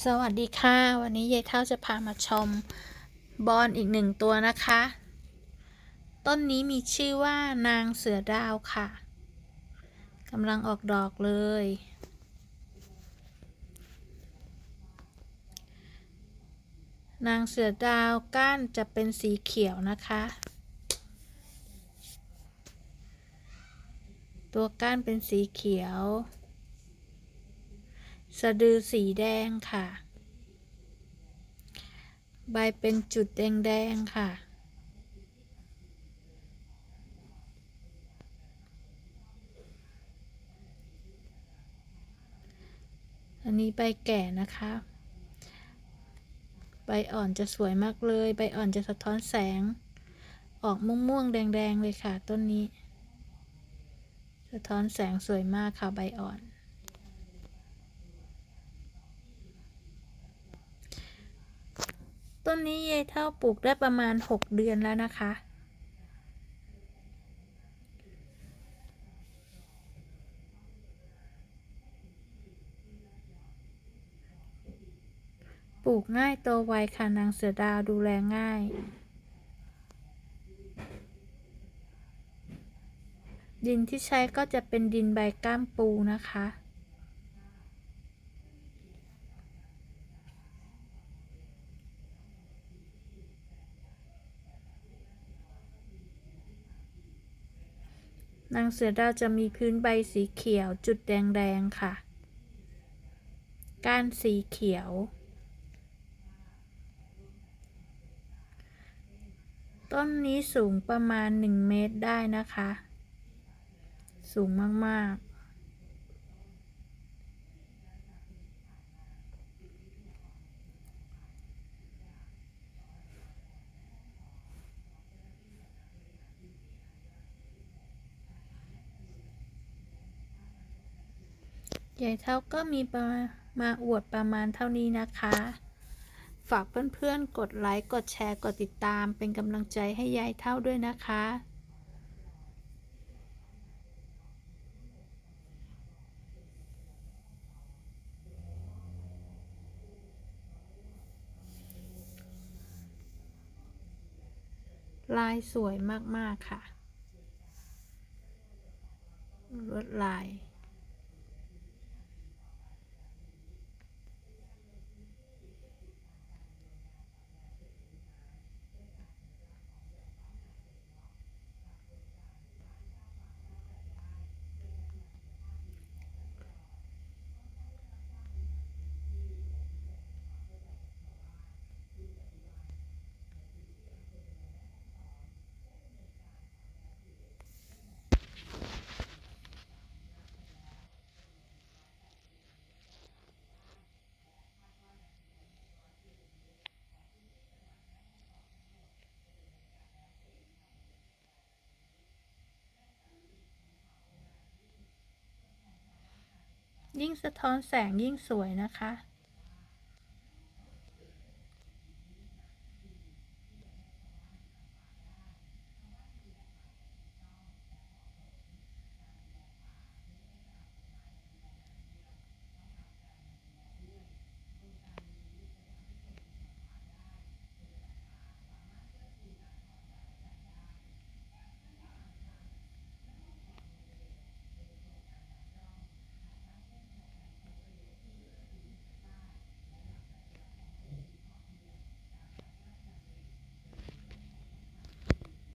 สวัสดีค่ะ วันนี้ยายเท่าจะพามาชมบอนอีกหนึ่งตัวนะคะ ต้นนี้มีชื่อว่านางเสือดาวค่ะกำลังออกดอกเลย นางเสือดาวก้านจะเป็นสีเขียวนะคะ ตัวก้านเป็นสีเขียว สะดือสีแดงค่ะ ใบเป็นจุดแดงๆค่ะ อันนี้ใบแก่นะคะ ใบอ่อนจะสวยมากเลย ใบอ่อนจะสะท้อนแสง ออกม่วงๆแดงๆเลยค่ะ ต้นนี้ สะท้อนแสงสวยมากค่ะใบอ่อน ต้นนี้ยายเท่าปลูกได้ประมาณ 6 เดือนแล้วนะคะ ปลูกง่ายโตไวค่ะนางเสือดาวดูแลง่าย ดินที่ใช้ก็จะเป็นดินใบก้ามปูนะคะ นางเสือดาวจะมีพื้นใบสีเขียวจุดแดงๆค่ะ ก้านสีเขียว ต้นนี้สูงประมาณ 1 เมตรได้นะคะ สูงมากๆ ยายเท่าก็มีมามาอวดประมาณเท่านี้นะคะ ฝากเพื่อนๆ กดไลค์ กดแชร์ กดติดตาม เป็นกำลังใจให้ยายเท่าด้วยนะคะ ลายสวยมาก ๆ ค่ะ ลวดลาย ยิ่งสะท้อนแสงยิ่งสวยนะคะ